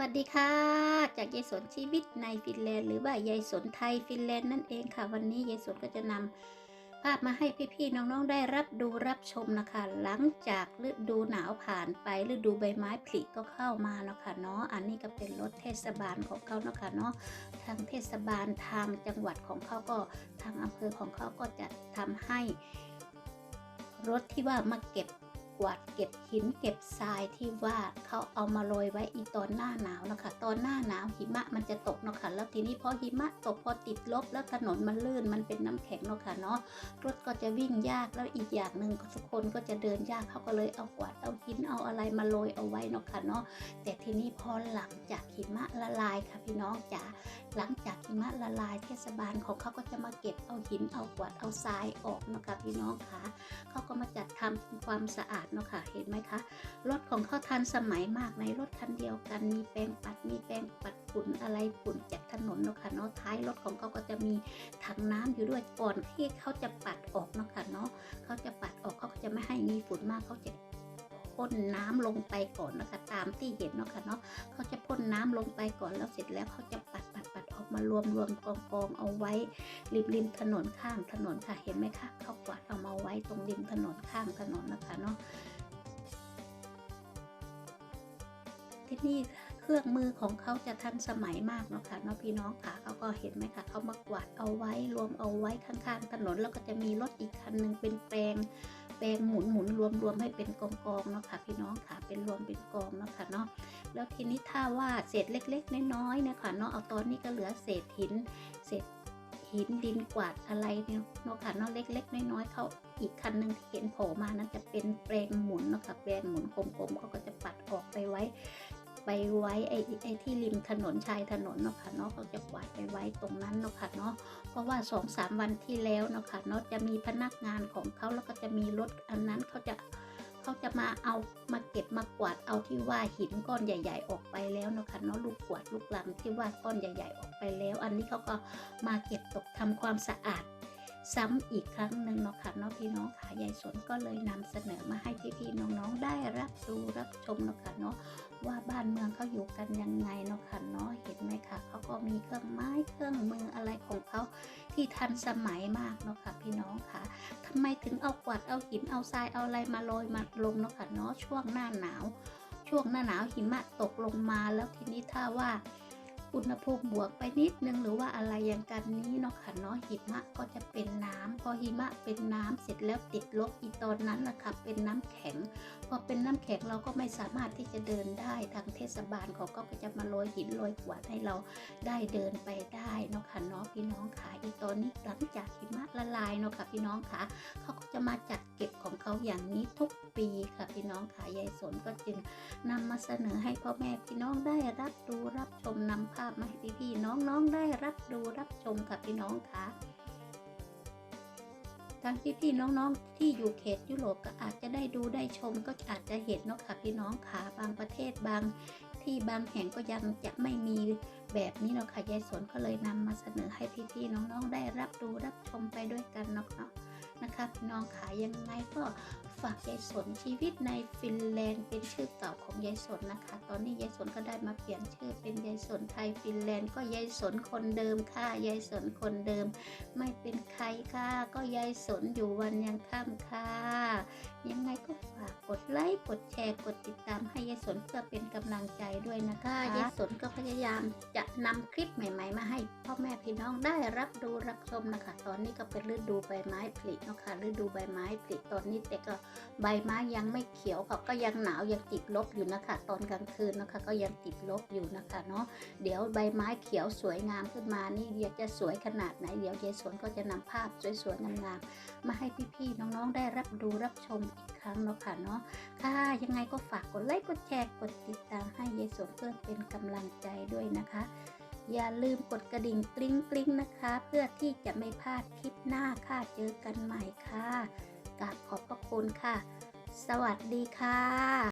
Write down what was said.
วัสดีค่ะ จากยายสนชีวิตในฟินแลนด์หรือว่ายายสนไทยฟินแลนด์นั่นเองค่ะ วันนี้ยายสนก็จะนำภาพมาให้พี่ๆน้องๆได้รับดูรับชมนะคะ หลังจากฤดูหนาวผ่านไปฤดูใบไม้ผลิก็เข้ามาเนาะค่ะเนาะอันนี้ก็เป็นรถเทศบาลของเขาเนาะค่ะเนาะทางเทศบาลทางจังหวัดของเขาก็ทางอำเภอของเขาก็จะทำให้ รถที่ว่ามาเก็บ วาดเก็บหินเก็บทรายที่ว่าเขาเอามาโรยไว้อีตอนหน้าหนาวนะคะ ตอนหน้าหนาวหิมะมันจะตกเนาะค่ะแล้วทีนี้พอหิมะตกพอติดลบแล้วถนนมันลื่นมันเป็นน้ำแข็งเนาะค่ะเนาะรถก็จะวิ่งยากแล้วอีกอย่างหนึ่งทุกคนก็จะเดินยากเขาก็เลยเอากวาดเอาหินเอาอะไรมาโรยเอาไว้เนาะค่ะเนาะแต่ทีนี้พอหลังจากหิมะละลายค่ะพี่น้องจ๋าหลังจากหิมะละลายเทศบาลของเขาก็จะมาเก็บเอาหินเอากวาดเอาทรายออกเนาะค่ะพี่น้องค่ะเขาก็มาจัดทำความสะอาดเนาะค่ะเห็นไหมคะรถของเขาทันสมัยมากในรถคันเดียวกัน มีแปรงปัดมีแปรงปัดฝุ่นอะไรฝุ่นจากถนนเนาะค่ะเนาะท้ายรถของเขาก็จะมีถังน้ำอยู่ด้วยก่อนที่เขาจะปัดออกเนาะค่ะเนาะเขาจะปัดออกเขาก็จะไม่ให้มีฝุ่นมากเขาจะพ่นน้ำลงไปก่อนนะคะตามที่เห็นเนาะค่ะเนาะเขาจะพ่นน้ำลงไปก่อนแล้วเสร็จแล้วเขาจะปัด มารวมรวมกองกองเอาไว้ ริมริมถนนข้างถนนค่ะเห็นไหมคะเขากวาดเอามาไว้ตรงริมถนนข้างถนนนะคะเนาะที่นี่เครื่องมือของเขาจะทันสมัยมากเนาะค่ะเนาะพี่น้องค่ะเขาก็เห็นไหมคะเขามากวาดเอาไว้รวมเอาไว้ข้างๆถนนแล้วก็จะมีรถอีกคันหนึ่งเป็นแปลง ปลงหมุนหมุนรวมรวมให้เป็นกองกองเนาะค่ะพี่น้องค่ะเป็นรวมเป็นกองเนาะค่ะเนาะแล้วทีนี้ถ้าว่าเศษเล็ก ๆ น้อยๆนะคะเนาะเอาตอนนี้ก็เหลือเศษหินเศษหินดินกวาดอะไรเนี่ยเนาะค่ะเนาะเล็ก ๆ น้อยๆเขาอีกคันหนึ่งที่เห็นโผล่มานั้นจะเป็นแปลงหมุนเนาะค่ะแปลงหมุนกลมๆเขาก็จะปัดออกไปไว้ ไปไว้ไอ้ไอ้ที่ริมถนนชายถนนเนาะค่ะเนาะเขาจะกวาดไปไว้ตรงนั้นเนาะค่ะเนาะเพราะว่าสองสามวันที่แล้วเนาะค่ะเนาะจะมีพนักงานของเขาแล้วก็จะมีรถอันนั้นเขาจะเขาจะมาเอามาเก็บมากวาดเอาที่ว่าหินก้อนใหญ่ ๆ ออกไปแล้วเนาะค่ะเนาะลูกกวาดลูกลังที่ว่าก้อนใหญ่ ๆ ออกไปแล้ว อันนี้เขาก็มาเก็บตกทำความสะอาด ซ้ำอีกครั้งหนึ่งเนาะค่ะเนาะพี่น้องค่ะยายสนก็เลยนำเสนอมาให้พี่ๆน้องๆได้รับดูรับชมเนาะค่ะเนาะ ว่าบ้านเมืองเขาอยู่กันยังไงเนาะค่ะเนาะเห็นไหมคะเขาก็มีเครื่องไม้เครื่องมืออะไรของเขาที่ทันสมัยมากเนาะค่ะพี่น้องค่ะทำไมถึงเอากวาดเอาหินเอาทรายเอาอะไรมาโรยมาลงเนาะค่ะเนาะช่วงหน้าหนาว ช่วงหน้าหนาวหิมะตกลงมาแล้วทีนี้ถ้าว่า อุณหภูมิบวกไปนิดนึงหรือว่าอะไรอย่างกันนี้เนาะค่ะเนาะหิมะก็จะเป็นน้ำพอหิมะเป็นน้ำเสร็จแล้วติดลบอีตอนนั้นนะคะเป็นน้ำแข็ง พอเป็นน้ำแข็งเราก็ไม่สามารถที่จะเดินได้ทางเทศบาลเขาก็จะมาโรยหินโรยกวาดให้เราได้เดินไปได้เนาะค่ะเนาะพี่น้องค่ะ ตอนนี้หลังจากหิมะละลายเนาะค่ะพี่น้องค่ะเขาก็จะมาจัดเก็บของเขาอย่างนี้ทุกปีค่ะพี่น้องค่ะยายสนก็จึงนำมาเสนอให้พ่อแม่พี่น้องได้รับดูรับชมนำภาพมาให้พี่ๆน้องๆได้รับดูรับชมค่ะพี่น้องค่ะทั้งพี่ๆน้องๆ ที่อยู่เขตยุโรปก็อาจจะได้ดูได้ชมก็อาจจะเห็นเนาะค่ะพี่น้องค่ะบางประเทศบาง ที่บางแห่งก็ยังจะไม่มีแบบนี้เนาะค่ะยายสนก็เลยนำมาเสนอให้พี่ๆน้องๆได้รับดูรับชมไปด้วยกันเนาะเนาะนะคะพี่น้องค่ะยังไงก็ฝากยายสนชีวิตในฟินแลนด์เป็นชื่อเก่าของยายสนนะคะ ตอนนี้ยายสนก็ได้มาเปลี่ยนชื่อเป็นยายสนไทยฟินแลนด์ก็ยายสนคนเดิมค่ะยายสนคนเดิม ไม่เป็นใครค่ะ ก็ยายสนอยู่วันยังค่ำค่ะ ยังไงก็ฝากกดไลค์ กดแชร์ กดติดตามให้ยายสนเพื่อเป็นกำลังใจด้วยนะคะยายสนก็พยายามจะนำคลิปใหม่ๆ มาให้พ่อแม่พี่น้องได้รับดูรับชมนะคะ ตอนนี้ก็เป็นฤดูใบไม้ผลิเนาะค่ะฤดูใบไม้ผลิตอนนี้แต่ก็ใบไม้ยังไม่เขียวค่ะก็ยังหนาวยังติดลบอยู่นะคะ ตอนกลางคืนนะคะ ก็ยังติดลบอยู่นะคะเนาะเดี๋ยวใบไม้เขียวสวยงามขึ้นมานี่เดี๋ยวจะสวยขนาดไหนเดี๋ยวยายสนก็จะนำภาพสวยๆงามๆมาให้พี่ๆน้องๆได้รับดูรับชมอีกครั้งเนาะค่ะเนาะค่ะยังไงก็ฝากกดไลค์กดแชร์กดติดตามให้เยสวนเพื่อเป็นกำลังใจด้วยนะคะ อย่าลืมกดกระดิ่งกริ๊งกริ๊งนะคะ เพื่อที่จะไม่พลาดคลิปหน้าค่ะเจอกันใหม่ค่ะกราบขอบพระคุณค่ะ สวัสดีค่ะ